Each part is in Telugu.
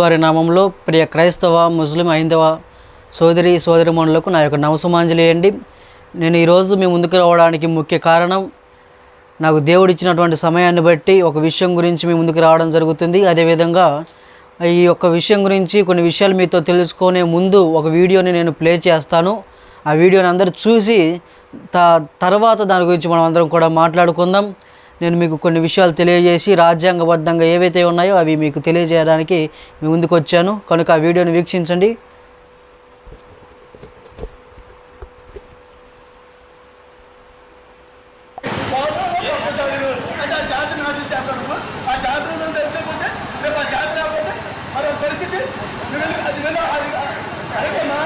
వారి నామంలో ప్రియ క్రైస్తవ ముస్లిం హైందవ సోదరి సోదరిమణులకు నా యొక్క నవసమాంజలేయండి నేను ఈరోజు మీ ముందుకు రావడానికి ముఖ్య కారణం నాకు దేవుడు ఇచ్చినటువంటి సమయాన్ని బట్టి ఒక విషయం గురించి మీ ముందుకు రావడం జరుగుతుంది. అదేవిధంగా ఈ యొక్క విషయం గురించి కొన్ని విషయాలు మీతో తెలుసుకునే ముందు ఒక వీడియోని నేను ప్లే చేస్తాను. ఆ వీడియోని అందరూ చూసి త తర్వాత దాని గురించి మనం అందరం కూడా మాట్లాడుకుందాం. నేను మీకు కొన్ని విషయాలు తెలియజేసి రాజ్యాంగబద్ధంగా ఏవైతే ఉన్నాయో అవి మీకు తెలియజేయడానికి మీ ముందుకు వచ్చాను కనుక ఆ వీడియోని వీక్షించండి అంటే ఆ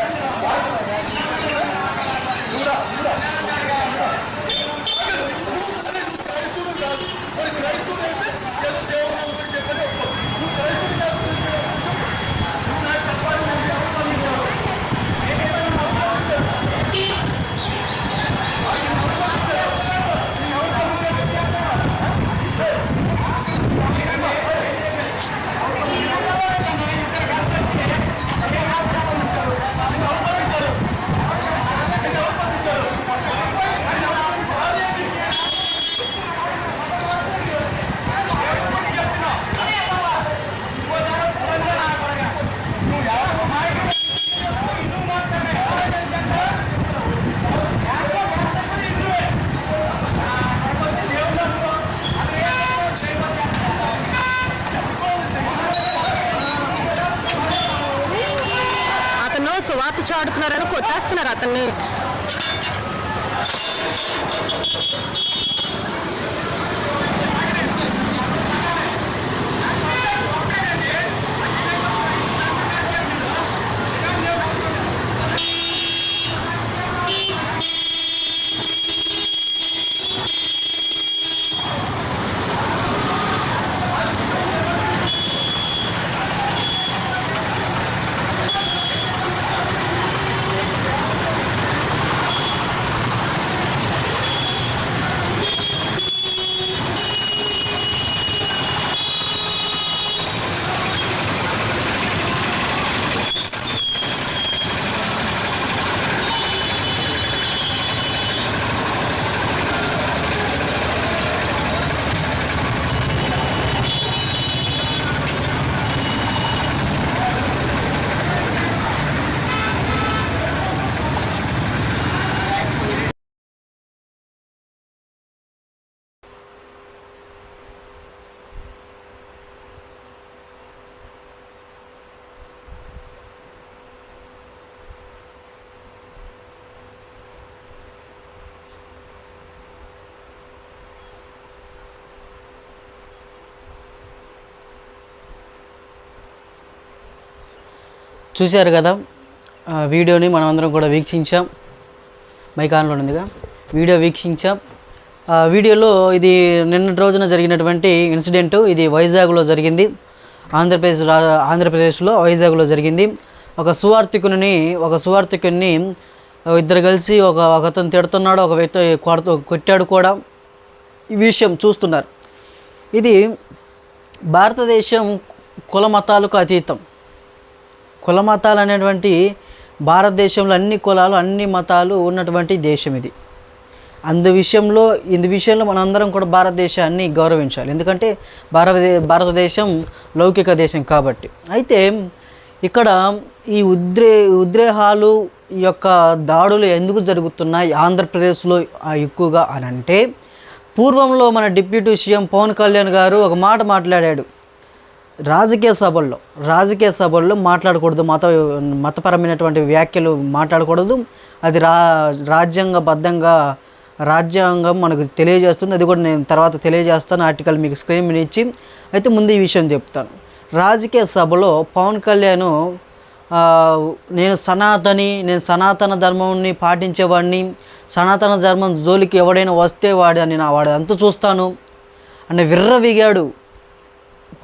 చూశారు కదా వీడియోని మనం అందరం కూడా వీక్షించాం. మైకాన్లో ఉందిగా. వీడియో వీక్షించాం. ఆ వీడియోలో ఇది నిన్నటి రోజున జరిగినటువంటి ఇన్సిడెంట్ ఇది వైజాగ్లో జరిగింది. ఆంధ్రప్రదేశ్ ఆంధ్రప్రదేశ్లో వైజాగ్లో జరిగింది. ఒక సువార్థికుని ఒక సువార్థికుని ఇద్దరు కలిసి ఒక ఒకతను తిడుతున్నాడు ఒక వ్యక్తి కొడత కొట్టాడు కూడా. ఈ విషయం చూస్తున్నారు. ఇది భారతదేశం కుల మతాలకు అతీతం. కుల మతాలు అనేటువంటి భారతదేశంలో అన్ని కులాలు అన్ని మతాలు ఉన్నటువంటి దేశం ఇది. అందు విషయంలో ఇందు విషయంలో మనందరం కూడా భారతదేశాన్ని గౌరవించాలి. ఎందుకంటే భారతదే భారతదేశం లౌకిక దేశం కాబట్టి. అయితే ఇక్కడ ఈ ఉద్రే ఉద్రేహాలు యొక్క దాడులు ఎందుకు జరుగుతున్నాయి? ఆంధ్రప్రదేశ్లో ఎక్కువగా అని అంటే పూర్వంలో మన డిప్యూటీ సీఎం పవన్ కళ్యాణ్ గారు ఒక మాట మాట్లాడాడు. రాజకీయ సభల్లో రాజకీయ సభల్లో మాట్లాడకూడదు. మత మతపరమైనటువంటి వ్యాఖ్యలు మాట్లాడకూడదు. అది రా రాజ్యాంగబద్ధంగా రాజ్యాంగం మనకు తెలియజేస్తుంది. అది కూడా నేను తర్వాత తెలియజేస్తాను. ఆర్టికల్ మీకు స్క్రీన్ మీద ఇచ్చి. అయితే ముందు ఈ విషయం చెప్తాను. రాజకీయ సభలో పవన్ కళ్యాణ్ నేను సనాతని నేను సనాతన ధర్మంని పాటించేవాడిని. సనాతన ధర్మం జోలికి ఎవడైనా వస్తే వాడు అని నా వాడు అంత చూస్తాను. అని విర్రవిగాడు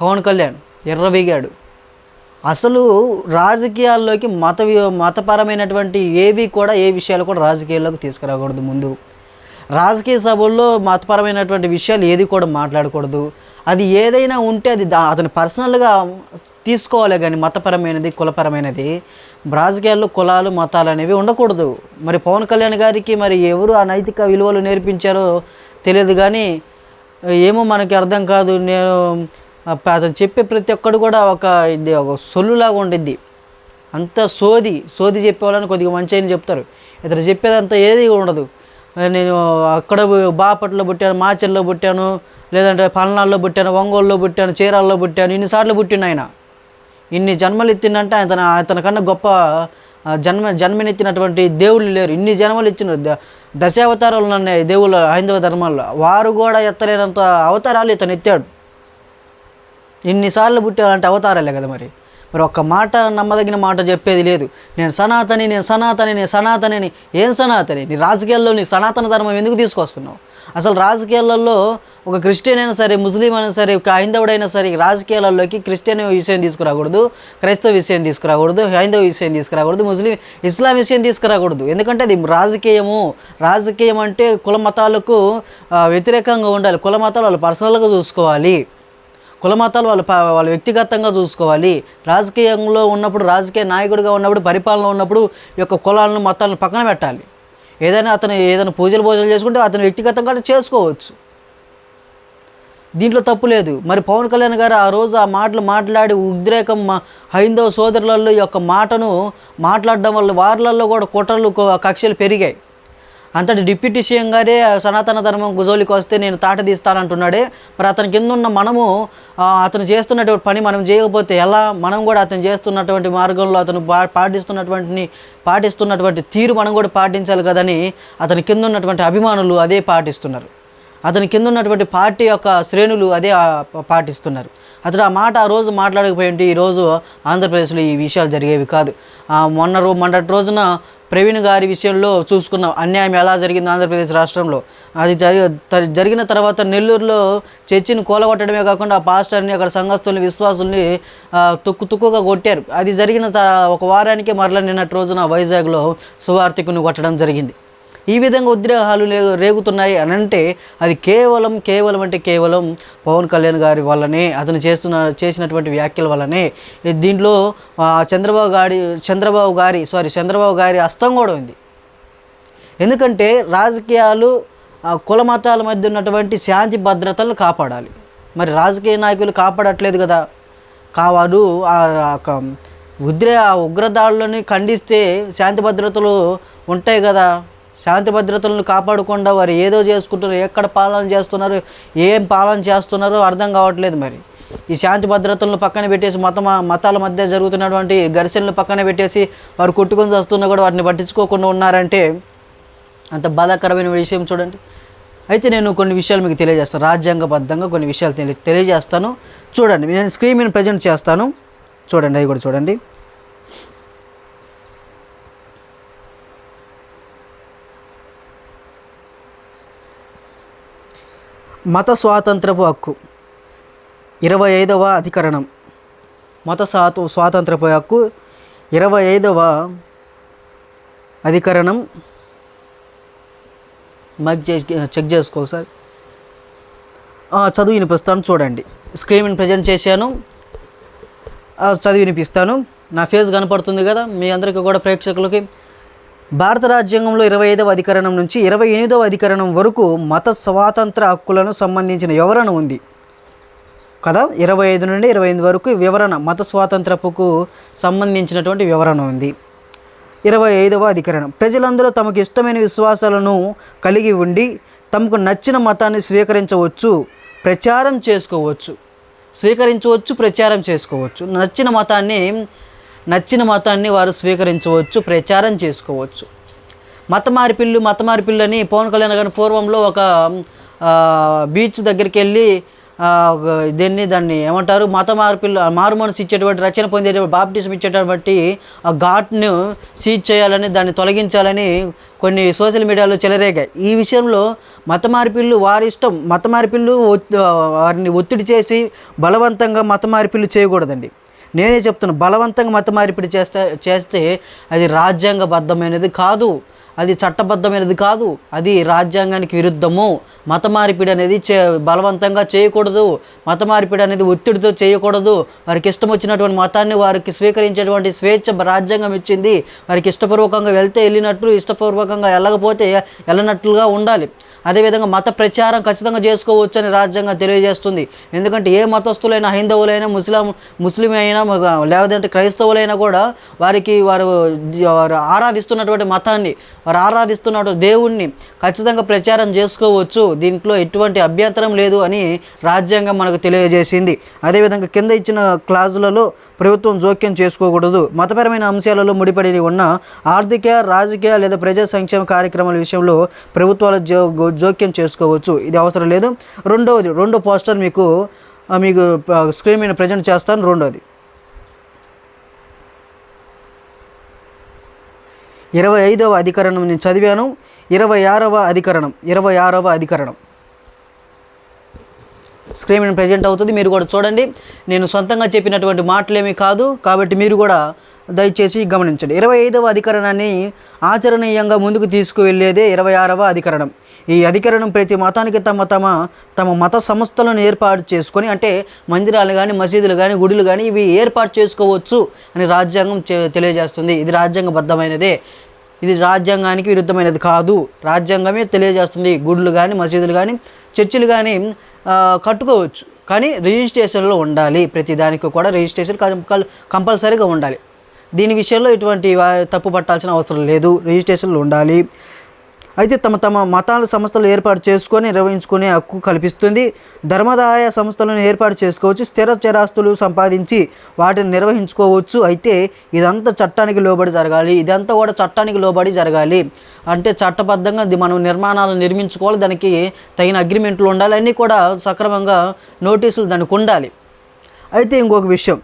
పవన్ కళ్యాణ్. ఎర్రవిగాడు. అసలు రాజకీయాల్లోకి మత మతపరమైనటువంటి ఏవి కూడా ఏ విషయాలు కూడా రాజకీయాల్లోకి తీసుకురాకూడదు ముందు. రాజకీయ సభల్లో మతపరమైనటువంటి విషయాలు ఏది కూడా మాట్లాడకూడదు. అది ఏదైనా ఉంటే అది దా అతను పర్సనల్గా తీసుకోవాలి కానీ మతపరమైనది కులపరమైనది. రాజకీయాల్లో కులాలు మతాలు అనేవి ఉండకూడదు. మరి పవన్ కళ్యాణ్ గారికి మరి ఎవరు ఆ నైతిక విలువలు నేర్పించారో తెలియదు కానీ ఏమో మనకి అర్థం కాదు. నేను అతను చెప్పే ప్రతి ఒక్కడు కూడా ఒక ఇది ఒక సొల్లులాగా ఉండిద్ది. అంత సోది సోది చెప్పేవాళ్ళని కొద్దిగా మంచి అని చెప్తారు. ఇతను చెప్పేదంతా ఏది ఉండదు. నేను అక్కడ బాపట్లో పుట్టాను మాచెల్లో పుట్టాను లేదంటే పల్నాడులో పుట్టాను ఒంగోలులో పుట్టాను చీరాల్లో పుట్టాను ఇన్నిసార్లు పుట్టిన ఆయన. ఇన్ని జన్మలు ఎత్తిందంటే అతను అతని కన్నా గొప్ప జన్మ జన్మనెత్తినటువంటి దేవుళ్ళు లేరు. ఇన్ని జన్మలు ఇచ్చిన దశావతారాలు ఉన్నాయి దేవుళ్ళ హైందవ ధర్మాల్లో. వారు కూడా ఎత్తలేనంత అవతారాలు ఇతను ఎత్తాడు ఇన్నిసార్లు పుట్టాలంటే అవతారాలే కదా మరి. మరి ఒక్క మాట నమ్మదగిన మాట చెప్పేది లేదు. నేను సనాతని నేను సనాతని నేను సనాతని ఏం సనాతని? నీ రాజకీయాల్లో నీ సనాతన ధర్మం ఎందుకు తీసుకొస్తున్నావు? అసలు రాజకీయాలలో ఒక క్రిస్టియన్ అయినా సరే ముస్లిం అయినా సరే ఒక హైందవుడైనా సరే రాజకీయాలలోకి క్రిస్టియన్ విషయం తీసుకురాకూడదు క్రైస్తవ విషయం తీసుకురాకూడదు హైందవ విషయం తీసుకురాకూడదు ముస్లిం ఇస్లాం విషయం తీసుకురాకూడదు. ఎందుకంటే అది రాజకీయము. రాజకీయం అంటే కుల మతాలకు వ్యతిరేకంగా ఉండాలి. కుల మతాలు వాళ్ళు పర్సనల్గా చూసుకోవాలి. కుల మతాలు వాళ్ళు వాళ్ళు వ్యక్తిగతంగా చూసుకోవాలి. రాజకీయంలో ఉన్నప్పుడు రాజకీయ నాయకుడిగా ఉన్నప్పుడు పరిపాలన ఉన్నప్పుడు ఈ యొక్క కులాలను మతాలను పక్కన పెట్టాలి. ఏదైనా అతను ఏదైనా పూజలు పూజలు చేసుకుంటే అతను వ్యక్తిగతంగా చేసుకోవచ్చు. దీంట్లో తప్పు లేదు. మరి పవన్ కళ్యాణ్ గారు ఆ రోజు ఆ మాటలు మాట్లాడి ఉద్రేకం హైందవ సోదరులలో ఈ యొక్క మాటను మాట్లాడడం వల్ల వార్లలో కూడా కుట్రలు కక్షలు పెరిగాయి. అంతటి డిప్యూటీ సీఎం గారే సనాతన ధర్మం గుజోలికి వస్తే నేను తాట తీస్తానంటున్నాడే. మరి అతని కింద ఉన్న మనము అతను చేస్తున్నటువంటి పని మనం చేయకపోతే ఎలా మనం కూడా అతను చేస్తున్నటువంటి మార్గంలో అతను పా పాటిస్తున్నటువంటి పాటిస్తున్నటువంటి తీరు మనం కూడా పాటించాలి కదని అతని కింద ఉన్నటువంటి అభిమానులు అదే పాటిస్తున్నారు. అతని కింద ఉన్నటువంటి పార్టీ యొక్క శ్రేణులు అదే పాటిస్తున్నారు. అతడు ఆ మాట ఆ రోజు మాట్లాడకపోయింటే ఈరోజు ఆంధ్రప్రదేశ్లో ఈ విషయాలు జరిగేవి కాదు. మొన్న రో మొన్నటి రోజున ప్రవీణ్ గారి విషయంలో చూసుకున్నాం. అన్యాయం ఎలా జరిగింది ఆంధ్రప్రదేశ్ రాష్ట్రంలో. అది జరి జరిగిన తర్వాత నెల్లూరులో చర్చిని కూలగొట్టడమే కాకుండా ఆ పాస్టర్ని అక్కడ సంఘస్థుల్ని విశ్వాసుల్ని తుక్కు తుక్కుగా కొట్టారు. అది జరిగిన త- ఒక వారానికి మరలా నిన్నటి రోజున వైజాగ్లో సువార్థికుని కొట్టడం జరిగింది. ఈ విధంగా ఉద్రేకాలు రేగుతున్నాయి అని అంటే అది కేవలం కేవలం అంటే కేవలం పవన్ కళ్యాణ్ గారి వల్లనే అతను చేస్తున్న చేసినటువంటి వ్యాఖ్యల వల్లనే. దీంట్లో చంద్రబాబు గారి చంద్రబాబు గారి సారీ చంద్రబాబు గారి హస్తం కూడా ఉంది. ఎందుకంటే రాజకీయాలు ఆ, కుల మతాల మధ్య ఉన్నటువంటి శాంతి భద్రతలను కాపాడాలి. మరి రాజకీయ నాయకులు కాపాడట్లేదు కదా. కావాడు ఆ ఉద్రే ఆ ఉగ్రదాడులని ఖండిస్తే శాంతి భద్రతలు ఉంటాయి కదా. శాంతి భద్రతలను కాపాడకుండా వారు ఏదో చేసుకుంటున్నారు ఎక్కడ పాలన చేస్తున్నారు ఏం పాలన చేస్తున్నారో అర్థం కావట్లేదు మరి. ఈ శాంతి భద్రతలను పక్కన పెట్టేసి మత మతాల మధ్య జరుగుతున్నటువంటి ఘర్షణలు పక్కన పెట్టేసి వారు కొట్టుకొని వస్తున్నా కూడా వాటిని పట్టించుకోకుండా ఉన్నారంటే అంత బాధాకరమైన విషయం చూడండి. అయితే నేను కొన్ని విషయాలు మీకు తెలియజేస్తాను. రాజ్యాంగబద్ధంగా కొన్ని విషయాలు తెలి తెలియజేస్తాను. చూడండి నేను స్క్రీన్ మీద ప్రజెంట్ చేస్తాను. చూడండి అవి కూడా చూడండి. మత స్వాతంత్రపు హక్కు. ఇరవై ఐదవ అధికరణం. మత స్వాత స్వాతంత్రపు హక్కు. ఇరవై ఐదవ అధికరణం. మైక్ చేసి చెక్ చేసుకో సార్. చదువు వినిపిస్తాను చూడండి. స్క్రీన్ ప్రజెంట్ చేశాను. చదివి వినిపిస్తాను. నా ఫేస్ కనపడుతుంది కదా మీ అందరికీ కూడా ప్రేక్షకులకి. భారత రాజ్యాంగంలో ఇరవై ఐదవ అధికరణం నుంచి ఇరవై ఎనిమిదవ అధికరణం వరకు మత స్వాతంత్ర హక్కులను సంబంధించిన వివరణ ఉంది. కదా? ఇరవై ఐదు నుండి ఇరవై ఎనిమిది వరకు వివరణ మత స్వాతంత్రపుకు సంబంధించినటువంటి వివరణ ఉంది. ఇరవై ఐదవ అధికరణం. ప్రజలందరూ తమకు ఇష్టమైన విశ్వాసాలను కలిగి ఉండి తమకు నచ్చిన మతాన్ని స్వీకరించవచ్చు ప్రచారం చేసుకోవచ్చు. స్వీకరించవచ్చు ప్రచారం చేసుకోవచ్చు. నచ్చిన మతాన్ని నచ్చిన మతాన్ని వారు స్వీకరించవచ్చు ప్రచారం చేసుకోవచ్చు. మత మార్పిళ్ళు మత మార్పిళ్ళు అని పవన్ కళ్యాణ్ గారి పూర్వంలో ఒక బీచ్ దగ్గరికి వెళ్ళి దీన్ని దాన్ని ఏమంటారు? మత మార్పిళ్ళు మారు మనసు ఇచ్చేటువంటి రచన పొందేటువంటి బాప్టిజం ఇచ్చేటువంటి ఆ ఘాట్ను సీజ్ చేయాలని దాన్ని తొలగించాలని కొన్ని సోషల్ మీడియాలో చెలరేగాయి. ఈ విషయంలో మత మార్పిళ్ళు వారి ఇష్టం. మత మార్పిళ్ళు వారిని ఒత్తిడి చేసి బలవంతంగా మత మార్పిళ్ళు చేయకూడదండి. నేనే చెప్తున్నా బలవంతంగా మత మార్పిడి చేస్తే చేస్తే అది రాజ్యాంగబద్ధమైనది కాదు. అది చట్టబద్ధమైనది కాదు. అది రాజ్యాంగానికి విరుద్ధము. మత మార్పిడి అనేది చే బలవంతంగా చేయకూడదు. మత మార్పిడి అనేది ఒత్తిడితో చేయకూడదు. వారికి ఇష్టం వచ్చినటువంటి మతాన్ని వారికి స్వీకరించేటువంటి స్వేచ్ఛ రాజ్యాంగం ఇచ్చింది. వారికి ఇష్టపూర్వకంగా వెళ్తే వెళ్ళినట్లు ఇష్టపూర్వకంగా వెళ్ళకపోతే వెళ్ళనట్లుగా ఉండాలి. అదేవిధంగా మత ప్రచారం ఖచ్చితంగా చేసుకోవచ్చు అని రాజ్యాంగం తెలియజేస్తుంది. ఎందుకంటే ఏ మతస్థులైనా హైందవులైనా ముస్లిం ముస్లిం అయినా లేదంటే క్రైస్తవులైనా కూడా వారికి వారు వారు ఆరాధిస్తున్నటువంటి మతాన్ని వారు ఆరాధిస్తున్నటువంటి దేవుణ్ణి ఖచ్చితంగా ప్రచారం చేసుకోవచ్చు. దీంట్లో ఎటువంటి అభ్యంతరం లేదు అని రాజ్యాంగం మనకు తెలియజేసింది. అదేవిధంగా కింద ఇచ్చిన క్లాజులలో ప్రభుత్వం జోక్యం చేసుకోకూడదు. మతపరమైన అంశాలలో ముడిపడి ఉన్న ఆర్థిక రాజకీయ లేదా ప్రజా సంక్షేమ కార్యక్రమాల విషయంలో ప్రభుత్వాలు జో జోక్యం చేసుకోవచ్చు. ఇది అవసరం లేదు. రెండవది రెండో పోస్టర్ మీకు మీకు స్క్రీన్ మీద ప్రజెంట్ చేస్తాను. రెండోది. ఇరవై ఐదవ అధికరణం నేను చదివాను. ఇరవై ఆరవ అధికరణం. ఇరవై ఆరవ అధికరణం. స్క్రీన్ మీద ప్రజెంట్ అవుతుంది. మీరు కూడా చూడండి. నేను సొంతంగా చెప్పినటువంటి మాటలేమీ కాదు. కాబట్టి మీరు కూడా దయచేసి గమనించండి. ఇరవై ఐదవ అధికరణాన్ని ఆచరణీయంగా ముందుకు తీసుకువెళ్ళేదే ఇరవై ఆరవ అధికరణం. ఈ అధికరణం ప్రతి మతానికి తమ తమ తమ మత సంస్థలను ఏర్పాటు చేసుకొని అంటే మందిరాలు కానీ మసీదులు కానీ గుడులు కానీ ఇవి ఏర్పాటు చేసుకోవచ్చు అని రాజ్యాంగం తెలియజేస్తుంది. ఇది రాజ్యాంగబద్ధమైనదే. ఇది రాజ్యాంగానికి విరుద్ధమైనది కాదు. రాజ్యాంగమే తెలియజేస్తుంది. గుడ్లు కానీ మసీదులు కానీ చర్చిలు కానీ కట్టుకోవచ్చు. కానీ రిజిస్ట్రేషన్లో ఉండాలి. ప్రతి దానికి కూడా రిజిస్ట్రేషన్ కంపల్సరీగా ఉండాలి. దీని విషయంలో ఇటువంటి తప్పు పట్టాల్సిన అవసరం లేదు. రిజిస్ట్రేషన్లు ఉండాలి. అయితే తమ తమ మతాల సంస్థలు ఏర్పాటు చేసుకొని నిర్వహించుకునే హక్కు కల్పిస్తుంది. ధర్మదాయ సంస్థలను ఏర్పాటు చేసుకోవచ్చు స్థిర చరాస్తులు సంపాదించి వాటిని నిర్వహించుకోవచ్చు. అయితే ఇదంతా చట్టానికి లోబడి జరగాలి. ఇదంతా కూడా చట్టానికి లోబడి జరగాలి. అంటే చట్టబద్ధంగా మనం నిర్మాణాలు నిర్మించుకోవాలి. దానికి తగిన అగ్రిమెంట్లు ఉండాలి. అన్నీ కూడా సక్రమంగా నోటీసులు దానికి ఉండాలి. అయితే ఇంకొక విషయం.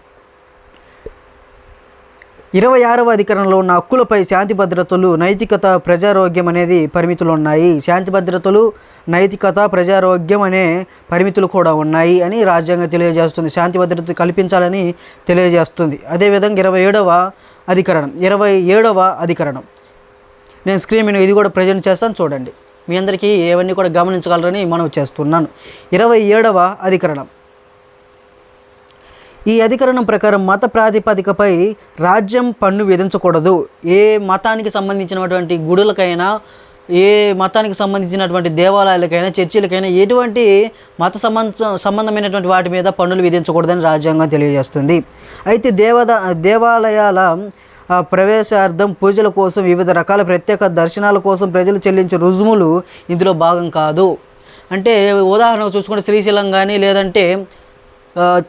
ఇరవై ఆరవ అధికరణలో ఉన్న హక్కులపై శాంతి భద్రతలు నైతికత ప్రజారోగ్యం అనేది పరిమితులు ఉన్నాయి శాంతి భద్రతలు నైతికత ప్రజారోగ్యం అనే పరిమితులు కూడా ఉన్నాయి అని రాజ్యాంగం తెలియజేస్తుంది. శాంతి భద్రత కల్పించాలని తెలియజేస్తుంది. అదేవిధంగా ఇరవై ఏడవ అధికరణం ఇరవై ఏడవ అధికరణం. నేను స్క్రీన్ మీద ఇది కూడా ప్రజెంట్ చేస్తాను చూడండి. మీ అందరికీ ఏవన్నీ కూడా గమనించగలరని మనం చేస్తున్నాను. ఇరవై ఏడవ అధికరణం. ఈ అధికరణం ప్రకారం మత ప్రాతిపదికపై రాజ్యం పన్ను విధించకూడదు. ఏ మతానికి సంబంధించినటువంటి గుడులకైనా ఏ మతానికి సంబంధించినటువంటి దేవాలయాలకైనా చర్చిలకైనా ఎటువంటి మత సంబంధ సంబంధమైనటువంటి వాటి మీద పన్నులు విధించకూడదని రాజ్యాంగం తెలియజేస్తుంది. అయితే దేవద దేవాలయాల ప్రవేశార్థం పూజల కోసం వివిధ రకాల ప్రత్యేక దర్శనాల కోసం ప్రజలు చెల్లించే రుజుములు ఇందులో భాగం కాదు. అంటే ఉదాహరణకు చూసుకుంటే శ్రీశైలం కానీ లేదంటే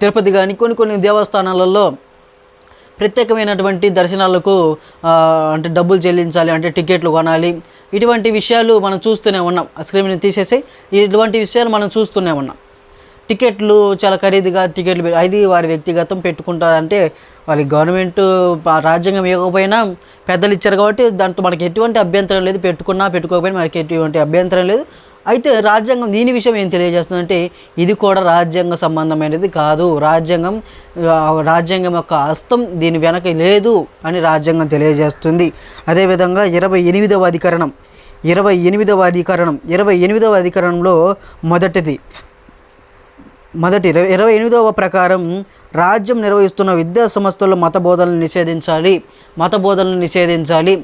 తిరుపతి కానీ కొన్ని కొన్ని దేవస్థానాలలో ప్రత్యేకమైనటువంటి దర్శనాలకు అంటే డబ్బులు చెల్లించాలి అంటే టికెట్లు కొనాలి. ఇటువంటి విషయాలు మనం చూస్తూనే ఉన్నాం. ఆ తీసేసి ఇటువంటి విషయాలు మనం చూస్తూనే ఉన్నాం. టికెట్లు చాలా ఖరీదుగా టికెట్లు అది వారి వ్యక్తిగతం పెట్టుకుంటారంటే వాళ్ళకి గవర్నమెంట్ రాజ్యాంగం ఇవ్వకపోయినా పెద్దలు ఇచ్చారు కాబట్టి దాంట్లో మనకి ఎటువంటి అభ్యంతరం లేదు. పెట్టుకున్నా పెట్టుకోకపోయినా మనకి ఎటువంటి అభ్యంతరం లేదు. అయితే రాజ్యాంగం దీని విషయం ఏం తెలియజేస్తుందంటే ఇది కూడా రాజ్యాంగ సంబంధమైనది కాదు. రాజ్యాంగం రాజ్యాంగం యొక్క హస్తం దీని వెనక లేదు అని రాజ్యాంగం తెలియజేస్తుంది. అదేవిధంగా ఇరవై ఎనిమిదవ అధికరణం ఇరవై ఎనిమిదవ అధికరణం ఇరవై ఎనిమిదవ అధికరణంలో మొదటిది. మొదటి ఇరవై ఇరవై ఎనిమిదవ ప్రకారం రాజ్యం నిర్వహిస్తున్న విద్యా సంస్థల్లో మత బోధనలు నిషేధించాలి. మత బోధనలు నిషేధించాలి.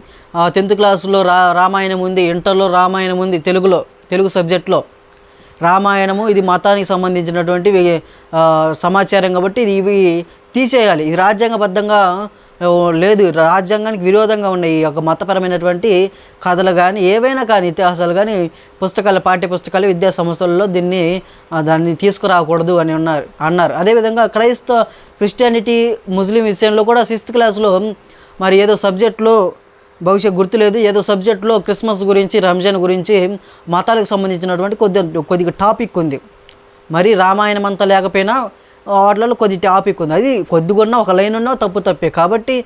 టెన్త్ క్లాసులో రా రామాయణం ఉంది ఇంటర్లో రామాయణం ఉంది తెలుగులో తెలుగు సబ్జెక్ట్లో రామాయణము ఇది మతానికి సంబంధించినటువంటి సమాచారం కాబట్టి ఇది ఇవి తీసేయాలి. ఇది రాజ్యాంగబద్ధంగా లేదు. రాజ్యాంగానికి విరోధంగా ఉన్నాయి ఈ యొక్క మతపరమైనటువంటి కథలు కానీ ఏవైనా కానీ ఇతిహాసాలు కానీ పుస్తకాలు పాఠ్య పుస్తకాలు విద్యా సంస్థల్లో దీన్ని దాన్ని తీసుకురాకూడదు అని ఉన్నారు అన్నారు. అదేవిధంగా క్రైస్తవ క్రిస్టియానిటీ ముస్లిం విషయంలో కూడా సిక్స్త్ క్లాస్లో మరి ఏదో సబ్జెక్ట్లో బహుశా గుర్తులేదు. ఏదో సబ్జెక్ట్లో క్రిస్మస్ గురించి రంజాన్ గురించి మతాలకు సంబంధించినటువంటి కొద్ది కొద్దిగా టాపిక్ ఉంది. మరి రామాయణం అంతా లేకపోయినా వాటిలో కొద్ది టాపిక్ ఉంది. అది కొద్దిగున్నా ఒక లైన్ ఉన్నా తప్పు తప్పే. కాబట్టి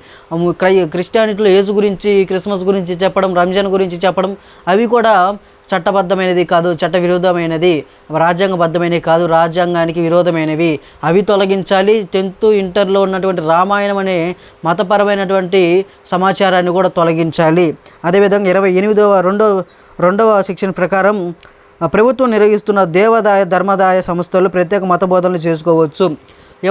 క్రై- క్రిస్టియానిటీలో యేసు గురించి క్రిస్మస్ గురించి చెప్పడం రంజాన్ గురించి చెప్పడం అవి కూడా చట్టబద్ధమైనది కాదు చట్ట విరోధమైనది రాజ్యాంగబద్ధమైనవి కాదు రాజ్యాంగానికి విరోధమైనవి. అవి తొలగించాలి. టెన్త్ ఇంటర్లో ఉన్నటువంటి రామాయణం అనే మతపరమైనటువంటి సమాచారాన్ని కూడా తొలగించాలి. అదేవిధంగా ఇరవై ఎనిమిదవ రెండవ రెండవ సెక్షన్ ప్రకారం ప్రభుత్వం నిర్వహిస్తున్న దేవాదాయ ధర్మదాయ సంస్థలు ప్రత్యేక మత బోధనలు చేసుకోవచ్చు.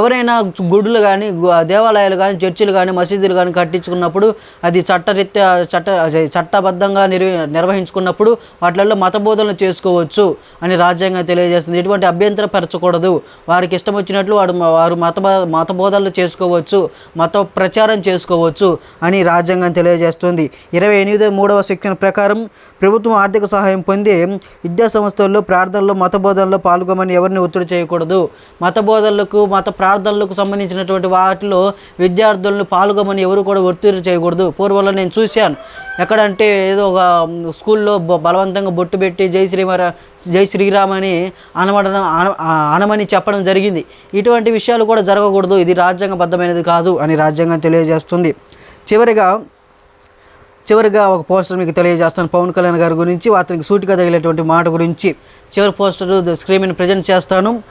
ఎవరైనా గుడులు కానీ దేవాలయాలు కానీ చర్చిలు కానీ మసీదులు కానీ కట్టించుకున్నప్పుడు అది చట్టరీత్యా చట్ట చట్టబద్ధంగా నిర్వ నిర్వహించుకున్నప్పుడు వాటిల్లో మత బోధనలు చేసుకోవచ్చు అని రాజ్యాంగం తెలియజేస్తుంది. ఎటువంటి అభ్యంతరం పరచకూడదు. వారికి ఇష్టం వచ్చినట్లు వాడు వారు మత మత బోధనలు చేసుకోవచ్చు మత ప్రచారం చేసుకోవచ్చు అని రాజ్యాంగం తెలియజేస్తుంది. ఇరవై ఎనిమిది మూడవ సెక్షన్ ప్రకారం ప్రభుత్వం ఆర్థిక సహాయం పొంది విద్యా సంస్థల్లో ప్రార్థనలో మత బోధనలో పాల్గొమని ఎవరిని ఒత్తిడి చేయకూడదు. మత బోధనలకు మత ప్రార్థనలకు సంబంధించినటువంటి వాటిలో విద్యార్థులను పాల్గొమని ఎవరు కూడా ఒత్తిడి చేయకూడదు. పూర్వంలో నేను చూశాను. ఎక్కడంటే ఏదో ఒక స్కూల్లో బ- బలవంతంగా బొట్టు పెట్టి జై శ్రీమర జై శ్రీరామ్ అని అనమడం అనమని చెప్పడం జరిగింది. ఇటువంటి విషయాలు కూడా జరగకూడదు. ఇది రాజ్యాంగబద్ధమైనది కాదు అని రాజ్యాంగం తెలియజేస్తుంది. చివరిగా చివరిగా ఒక పోస్టర్ మీకు తెలియజేస్తాను. పవన్ కళ్యాణ్ గారి గురించి అతనికి సూటిగా తగిలేటువంటి మాట గురించి చివరి పోస్టర్ స్క్రీన్ ప్రజెంట్ చేస్తాను.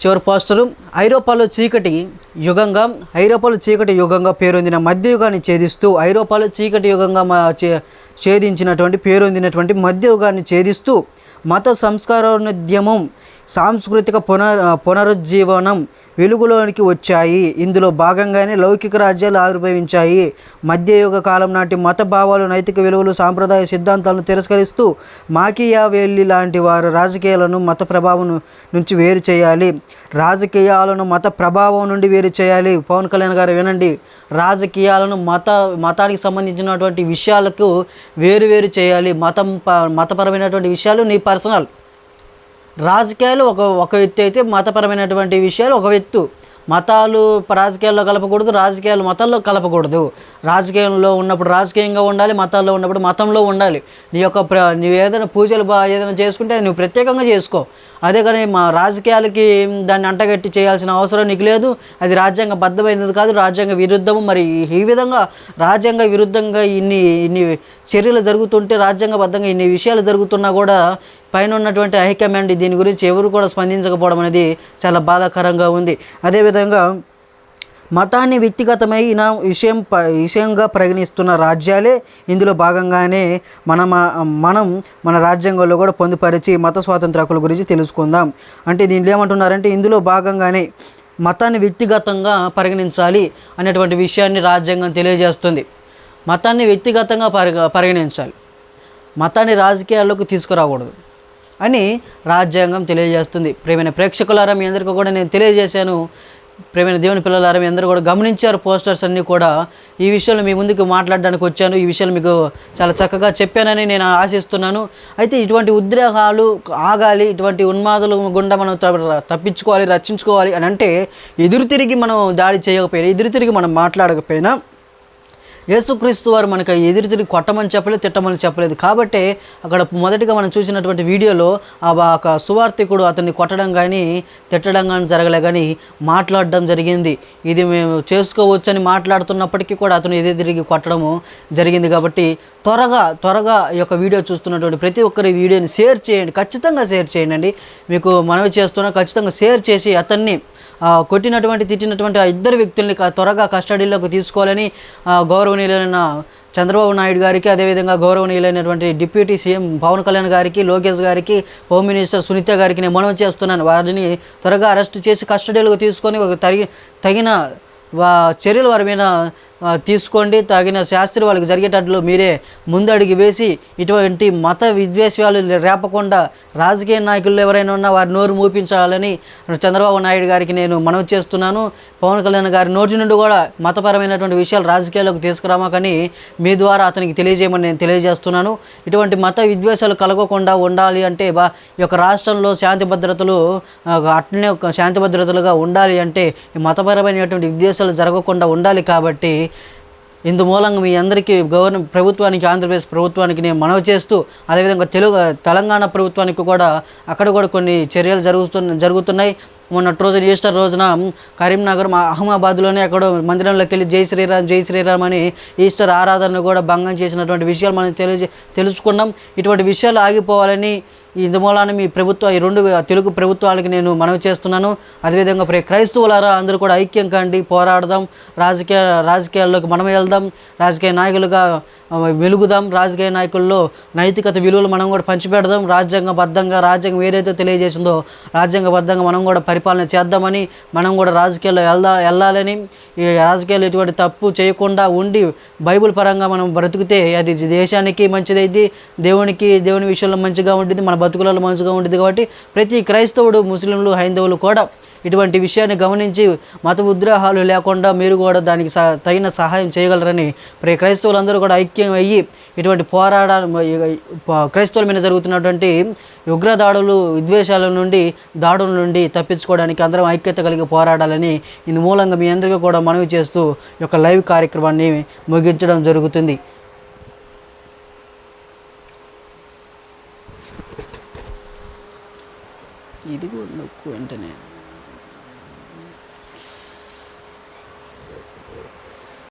చివరి పోస్టరు. ఐరోపాలో చీకటి యుగంగా ఐరోపాలో చీకటి యుగంగా పేరొందిన మధ్యయుగాన్ని ఛేదిస్తూ ఐరోపాలో చీకటి యుగంగా మా ఛేదించినటువంటి పేరొందినటువంటి మధ్యయుగాన్ని ఛేదిస్తూ మత సంస్కారోద్యమం సాంస్కృతిక పునర్ పునరుజ్జీవనం వెలుగులోనికి వచ్చాయి. ఇందులో భాగంగానే లౌకిక రాజ్యాలు ఆవిర్భవించాయి. మధ్యయుగ కాలం నాటి మత భావాలు నైతిక విలువలు సాంప్రదాయ సిద్ధాంతాలను తిరస్కరిస్తూ మాకియావెల్లి లాంటి వారు రాజకీయాలను మత ప్రభావం నుంచి వేరు చేయాలి. రాజకీయాలను మత ప్రభావం నుండి వేరు చేయాలి. పవన్ కళ్యాణ్ గారు వినండి. రాజకీయాలను మత మతానికి సంబంధించినటువంటి విషయాలకు వేరు వేరు చేయాలి. మతం ప- మతపరమైనటువంటి విషయాలు నీ పర్సనల్. రాజకీయాలు ఒక ఒక ఎత్తు అయితే మతపరమైనటువంటి విషయాలు ఒక ఎత్తు మతాలు రాజకీయాల్లో కలపకూడదు రాజకీయాలు మతాల్లో కలపకూడదు. రాజకీయంలో ఉన్నప్పుడు రాజకీయంగా ఉండాలి మతాల్లో ఉన్నప్పుడు మతంలో ఉండాలి. నీ యొక్క ప్ర నువ్వు ఏదైనా పూజలు బా ఏదైనా చేసుకుంటే అది నువ్వు ప్రత్యేకంగా చేసుకో. అదే కానీ మా రాజకీయాలకి దాన్ని అంటగట్టి చేయాల్సిన అవసరం నీకు లేదు. అది రాజ్యాంగ బద్ధమైనది కాదు రాజ్యాంగ విరుద్ధము. మరి ఈ విధంగా రాజ్యాంగ విరుద్ధంగా ఇన్ని ఇన్ని చర్యలు జరుగుతుంటే రాజ్యాంగబద్ధంగా ఇన్ని విషయాలు జరుగుతున్నా కూడా పైన ఉన్నటువంటి హైకమాండ్ దీని గురించి ఎవరు కూడా స్పందించకపోవడం అనేది చాలా బాధాకరంగా ఉంది. అదేవిధంగా మతాన్ని వ్యక్తిగతమైన విషయం ప విషయంగా పరిగణిస్తున్న రాజ్యాలే ఇందులో భాగంగానే మన మనం మన రాజ్యాంగంలో కూడా పొందుపరిచి మత స్వాతంత్ర హక్కుల గురించి తెలుసుకుందాం. అంటే దీంట్లో ఏమంటున్నారంటే ఇందులో భాగంగానే మతాన్ని వ్యక్తిగతంగా పరిగణించాలి అనేటువంటి విషయాన్ని రాజ్యాంగం తెలియజేస్తుంది. మతాన్ని వ్యక్తిగతంగా పరిగ పరిగణించాలి. మతాన్ని రాజకీయాల్లోకి తీసుకురాకూడదు. అని రాజ్యాంగం తెలియజేస్తుంది. ప్రేమైన ప్రేక్షకులారా మీ అందరికీ కూడా నేను తెలియజేశాను. ప్రేమైన దేవుని పిల్లలారా మీ అందరూ కూడా గమనించారు పోస్టర్స్ అన్నీ కూడా. ఈ విషయంలో మీ ముందుకు మాట్లాడడానికి వచ్చాను. ఈ విషయాలు మీకు చాలా చక్కగా చెప్పానని నేను ఆశిస్తున్నాను. అయితే ఇటువంటి ఉద్రేకాలు ఆగాలి ఇటువంటి ఉన్మాదులు గుండా మనం తప్పించుకోవాలి రక్షించుకోవాలి అని అంటే ఎదురు తిరిగి మనం దాడి చేయకపోయినా ఎదురు తిరిగి మనం మాట్లాడకపోయినా యేసుక్రీస్తు వారు మనకు ఎదురు తిరిగి కొట్టమని చెప్పలేదు తిట్టమని చెప్పలేదు. కాబట్టి అక్కడ మొదటిగా మనం చూసినటువంటి వీడియోలో ఆ ఒక సువార్థికుడు అతన్ని కొట్టడం కానీ తిట్టడం కానీ జరగలే కానీ మాట్లాడడం జరిగింది. ఇది మేము చేసుకోవచ్చని మాట్లాడుతున్నప్పటికీ కూడా అతను ఎదురు తిరిగి కొట్టడము జరిగింది కాబట్టి త్వరగా త్వరగా ఈ యొక్క వీడియో చూస్తున్నటువంటి ప్రతి ఒక్కరి వీడియోని షేర్ చేయండి. ఖచ్చితంగా షేర్ చేయండి మీకు మనవి చేస్తున్నా ఖచ్చితంగా షేర్ చేసి అతన్ని కొట్టినటువంటి తిట్టినటువంటి ఆ ఇద్దరు వ్యక్తుల్ని త్వరగా కస్టడీలోకి తీసుకోవాలని గౌరవనీయులైన చంద్రబాబు నాయుడు గారికి అదేవిధంగా గౌరవనీయులైనటువంటి డిప్యూటీ సీఎం పవన్ కళ్యాణ్ గారికి లోకేష్ గారికి హోమ్ మినిస్టర్ సునీత గారికి నేను మనవి చేస్తున్నాను. వారిని త్వరగా అరెస్ట్ చేసి కస్టడీలోకి తీసుకొని ఒక తగిన వా చర్యలు వారి మీద తీసుకోండి తగిన శాస్త్రి వాళ్ళకి జరిగేటట్లు మీరే ముందడుగు వేసి ఇటువంటి మత విద్వేషాలు రేపకుండా రాజకీయ నాయకులు ఎవరైనా ఉన్నా వారి నోరు మూపించాలని చంద్రబాబు నాయుడు గారికి నేను మనవి చేస్తున్నాను. పవన్ కళ్యాణ్ గారి నోటి నుండి కూడా మతపరమైనటువంటి విషయాలు రాజకీయాల్లోకి తీసుకురామా కానీ మీ ద్వారా అతనికి తెలియజేయమని నేను తెలియజేస్తున్నాను. ఇటువంటి మత విద్వేషాలు కలగకుండా ఉండాలి అంటే బా ఈ యొక్క రాష్ట్రంలో శాంతి భద్రతలు అట్నే అట్లనే ఒక శాంతి భద్రతలుగా ఉండాలి అంటే మతపరమైనటువంటి విద్వేషాలు జరగకుండా ఉండాలి కాబట్టి ఇందు మూలంగా మీ అందరికీ గవర్నమెంట్ ప్రభుత్వానికి ఆంధ్రప్రదేశ్ ప్రభుత్వానికి నేను మనవి చేస్తూ అదేవిధంగా తెలుగు తెలంగాణ ప్రభుత్వానికి కూడా అక్కడ కూడా కొన్ని చర్యలు జరుగుతున్న జరుగుతున్నాయి. మొన్నటి రోజు ఈస్టర్ రోజున కరీంనగర్ మా అహ్మాబాద్లోనే అక్కడ మందిరంలోకి వెళ్ళి జై శ్రీరామ్ జై శ్రీరామ్ అని ఈస్టర్ ఆరాధనను కూడా భంగం చేసినటువంటి విషయాలు మనం తెలియజే తెలుసుకున్నాం. ఇటువంటి విషయాలు ఆగిపోవాలని ఇందు మీ ప్రభుత్వ ఈ రెండు తెలుగు ప్రభుత్వాలకి నేను మనవి చేస్తున్నాను. అదేవిధంగా ప్రే క్రైస్తవులారా అందరూ కూడా ఐక్యం కండి పోరాడదాం. రాజకీయ రాజకీయాల్లోకి మనం వెళ్దాం. రాజకీయ నాయకులుగా వెలుగుదాం రాజకీయ నాయకుల్లో నైతికత విలువలు మనం కూడా పంచిపెడదాం. రాజ్యాంగబద్ధంగా రాజ్యాంగం ఏదైతే తెలియజేసిందో రాజ్యాంగబద్ధంగా మనం కూడా పరిపాలన చేద్దామని మనం కూడా రాజకీయాల్లో వెళ్దా వెళ్ళాలని ఈ రాజకీయాలు ఎటువంటి తప్పు చేయకుండా ఉండి బైబిల్ పరంగా మనం బ్రతికితే అది దేశానికి మంచిదైంది దేవునికి దేవుని విషయంలో మంచిగా ఉంటుంది మన బతుకులలో మంచిగా ఉంటుంది కాబట్టి ప్రతి క్రైస్తవుడు ముస్లింలు హైందవులు కూడా ఇటువంటి విషయాన్ని గమనించి మత విగ్రహాలు లేకుండా మీరు కూడా దానికి సహ తగిన సహాయం చేయగలరని ప్రే క్రైస్తవులందరూ కూడా ఐక్యం అయ్యి ఇటువంటి పోరాడ క్రైస్తవుల మీద జరుగుతున్నటువంటి ఉగ్ర దాడులు విద్వేషాల నుండి దాడుల నుండి తప్పించుకోవడానికి అందరం ఐక్యత కలిగి పోరాడాలని ఇందు మూలంగా మీ అందరికీ కూడా మనవి చేస్తూ ఈ యొక్క లైవ్ కార్యక్రమాన్ని ముగించడం జరుగుతుంది. ఇది కూడా నొక్కు వెంటనే.